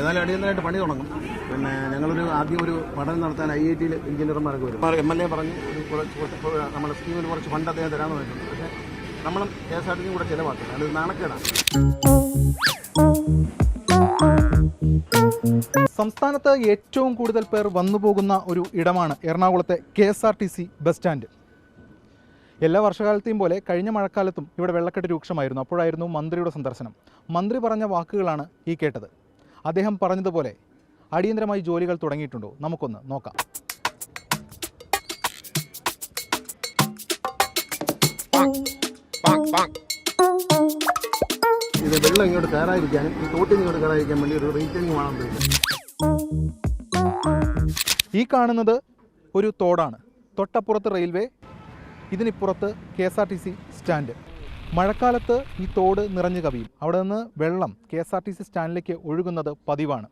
ഏതായാലും അടിയന്തരമായിട്ട് പണി തുടങ്ങും. പിന്നെ ഞങ്ങളൊരു ആദ്യം ഒരു പഠനം നടത്താൻ ഐ ഐ ടിയിൽ എഞ്ചിനീയർമാരൊക്കെ വരും. എം എൽ എ പറഞ്ഞു ഒരു കുറച്ച് കുറച്ച് നമ്മുടെ സ്കീമിൽ കുറച്ച് ഫണ്ട് അദ്ദേഹം തരാമെന്ന് പറഞ്ഞിട്ടുണ്ട്. പക്ഷേ നമ്മളും കെ എസ് ആർ ടി സിയും കൂടെ ചിലവാക്കില്ല അത് നാണക്കേടാണ് സംസ്ഥാനത്ത് ഏറ്റവും കൂടുതൽ പേർ വന്നുപോകുന്ന ഒരു ഇടമാണ് എറണാകുളത്തെ K S R T C bus stand. എല്ലാ വർഷകാലത്തെയും പോലെ കഴിഞ്ഞ മഴക്കാലത്തും ഇവിടെ വെള്ളക്കെട്ട് രൂക്ഷമായിരുന്നു. അപ്പോഴായിരുന്നു മന്ത്രിയുടെ സന്ദർശനം. മന്ത്രി പറഞ്ഞ വാക്കുകളാണ് ഈ കേട്ടത്. അദ്ദേഹം പറഞ്ഞതുപോലെ അടിയന്തരമായി ജോലികൾ തുടങ്ങിയിട്ടുണ്ടോ? നമുക്കൊന്ന് നോക്കാം. ഇത് വെള്ളം ഇങ്ങോട്ട് കയറാതിരിക്കാനും ഈ തോട്ടിൽ ഇങ്ങോട്ട് കയറാതിരിക്കാൻ വേണ്ടി ഒരു റീറ്റേണിംഗ് വേണം ഈ കാണുന്നത് ഒരു തോടാണ്. തൊട്ടപ്പുറത്ത് railway ഇതിനിപ്പുറത്ത് K S R T C stand. മഴക്കാലത്ത് ഈ തോട് നിറഞ്ഞു കവിയും. അവിടെ നിന്ന് വെള്ളം K S R T C സ്റ്റാൻഡിലേക്ക് ഒഴുകുന്നത് പതിവാണ്.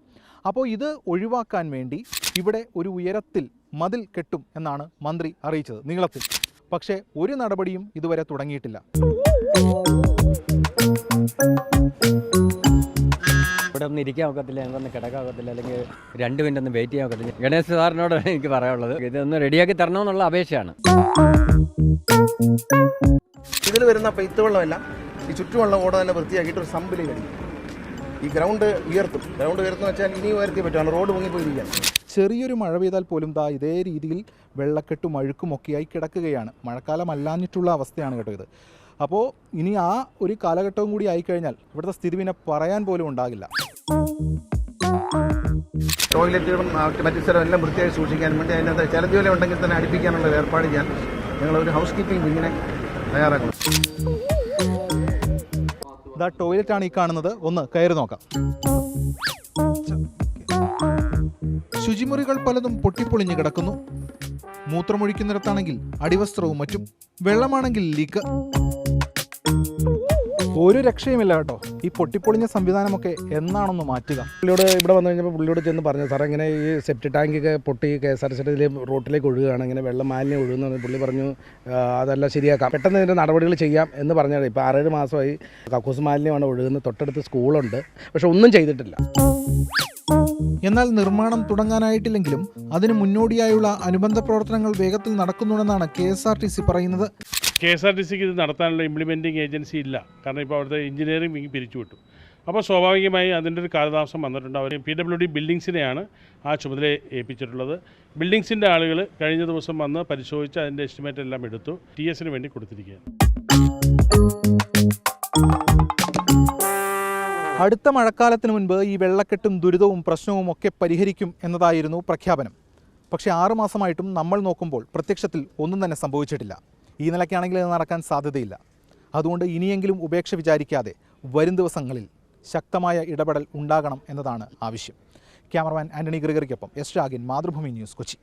അപ്പോൾ ഇത് ഒഴിവാക്കാൻ വേണ്ടി ഇവിടെ ഒരു ഉയരത്തിൽ മതിൽ കെട്ടും എന്നാണ് മന്ത്രി അറിയിച്ചത് നീളത്തിൽ. പക്ഷേ ഒരു നടപടിയും ഇതുവരെ തുടങ്ങിയിട്ടില്ല. ഇവിടെ ഒന്നും ഇരിക്കാൻ ഒക്കത്തില്ല ഞങ്ങൾക്കൊന്ന് കിടക്കാൻ ഒക്കത്തില്ല അല്ലെങ്കിൽ രണ്ട് മിനിറ്റ് ഒന്ന് വെയിറ്റ് ചെയ്യാൻ ഒക്കത്തില്ല. ഗണേശ് സാറിനോടാണ് എനിക്ക് പറയാനുള്ളത്. ഇതൊന്ന് റെഡിയാക്കി തരണമെന്നുള്ള അപേക്ഷയാണ്. ഇതിൽ വരുന്ന പെയ്ത്ത് വെള്ളമെല്ലാം ഈ ചുറ്റുമുള്ള ഓട തന്നെ വൃത്തിയാക്കിയിട്ട് ഒരു സമ്പിലേക്ക് അടിക്കും ഈ ഗ്രൗണ്ട് ഉയർത്തും. ഗ്രൗണ്ട് ഉയർത്തുന്ന വെച്ചാൽ ഇനി ഉയർത്തി പറ്റുകയാണ് റോഡ് പൊങ്ങിപ്പോയിരിക്കുകയാണ് ചെറിയൊരു മഴ പെയ്താൽ പോലും ദാ ഇതേ രീതിയിൽ വെള്ളക്കെട്ടും അഴുക്കുമൊക്കെയായി കിടക്കുകയാണ്. മഴക്കാലം അല്ലാഞ്ഞിട്ടുള്ള അവസ്ഥയാണ് കേട്ടോ ഇത്. അപ്പോൾ ഇനി ആ ഒരു കാലഘട്ടവും കൂടി ആയിക്കഴിഞ്ഞാൽ ഇവിടുത്തെ സ്ഥിതി പിന്നെ പറയാൻ പോലും ഉണ്ടാകില്ല. ടോയ്ലറ്റുകളും മറ്റ് സ്ഥലം എല്ലാം വൃത്തിയായി സൂക്ഷിക്കാൻ വേണ്ടി അതിനകത്ത് ചലഞ്ചുവല ഉണ്ടെങ്കിൽ തന്നെ അടുപ്പിക്കാനുള്ള ഏർപ്പാട് ചെയ്യാൻ ഞങ്ങളൊരു ഹൗസ് കീപ്പിംഗ് വിങ്ങിനെ തയ്യാറാക്കണം. ഇതാ ആണ് ഈ കാണുന്നത്. ഒന്ന് കയറി നോക്കാം. ശുചിമുറികൾ പലതും പൊട്ടിപ്പൊളിഞ്ഞു കിടക്കുന്നു. മൂത്രമൊഴിക്കുന്നിടത്താണെങ്കിൽ അടിവസ്ത്രവും മറ്റും വെള്ളമാണെങ്കിൽ ലീക്ക്. ഒരു രക്ഷയുമില്ല കേട്ടോ. ഈ പൊട്ടിപ്പൊളിഞ്ഞ സംവിധാനമൊക്കെ എന്നാണൊന്ന് മാറ്റുക. പുള്ളിയോട് ഇവിടെ വന്നു കഴിഞ്ഞപ്പോൾ പുള്ളിയോട് ചെന്ന് പറഞ്ഞു സാറേ ഇങ്ങനെ ഈ സെപ്റ്റി ടാങ്കൊക്കെ പൊട്ടി കെ എസ് ആർ സിയിൽ റോട്ടിലേക്ക് ഒഴുകുകയാണ്. ഇങ്ങനെ വെള്ളം മാലിന്യം ഒഴുകുന്നു എന്ന് പുള്ളി പറഞ്ഞു അതല്ല ശരിയാക്കാം. പെട്ടെന്ന് ഇതിന്റെ നടപടികൾ ചെയ്യാം എന്ന് പറഞ്ഞാൽ ഇപ്പോൾ ആറേഴ് മാസമായി കക്കൂസ് മാലിന്യമാണ് ഒഴുകുന്നത്. തൊട്ടടുത്ത് സ്കൂളുണ്ട്. പക്ഷെ ഒന്നും ചെയ്തിട്ടില്ല. എന്നാൽ നിർമ്മാണം തുടങ്ങാനായിട്ടില്ലെങ്കിലും അതിന് മുന്നോടിയായുള്ള അനുബന്ധ പ്രവർത്തനങ്ങൾ വേഗത്തിൽ നടക്കുന്നുണ്ടെന്നാണ് K S R T C പറയുന്നത്. കെ എസ് ആർ ടി സിക്ക് ഇത് നടത്താനുള്ള ഇംപ്ലിമെന്റിംഗ് ഏജൻസി ഇല്ല. കാരണം ഇപ്പോൾ അവിടുത്തെ എഞ്ചിനീയറിംഗ് വിങ് പിരിച്ചുവിട്ടു അപ്പോൾ സ്വാഭാവികമായി അതിന്റെ ഒരു കാലതാമസം വന്നിട്ടുണ്ട്. അവർ പി ഡബ്ല്യു ഡി ബിൽഡിങ്സിനെയാണ് ആ ചുമതല ഏൽപ്പിച്ചിട്ടുള്ളത്. ബിൽഡിങ്സിന്റെ ആളുകൾ കഴിഞ്ഞ ദിവസം വന്ന് പരിശോധിച്ച് അതിന്റെ എസ്റ്റിമേറ്റ് എല്ലാം എടുത്തു. ടി എസിന് വേണ്ടി കൊടുത്തിരിക്കുകയാണ്. അടുത്ത മഴക്കാലത്തിന് മുൻപ് ഈ വെള്ളക്കെട്ടും ദുരിതവും പ്രശ്നവും ഒക്കെ പരിഹരിക്കും എന്നതായിരുന്നു പ്രഖ്യാപനം. പക്ഷേ ആറുമാസമായിട്ടും നമ്മൾ നോക്കുമ്പോൾ പ്രത്യക്ഷത്തിൽ ഒന്നും തന്നെ സംഭവിച്ചിട്ടില്ല. ഈ നിലയ്ക്കാണെങ്കിൽ ഇത് നടക്കാൻ സാധ്യതയില്ല. അതുകൊണ്ട് ഇനിയെങ്കിലും ഉപേക്ഷ വിചാരിക്കാതെ വരും ദിവസങ്ങളിൽ ശക്തമായ ഇടപെടൽ ഉണ്ടാകണം എന്നതാണ് ആവശ്യം. ക്യാമറമാൻ ആന്റണി ഗ്രിഗറിക്കൊപ്പം എസ് ഷാഗിൻ മാതൃഭൂമി ന്യൂസ് കൊച്ചി.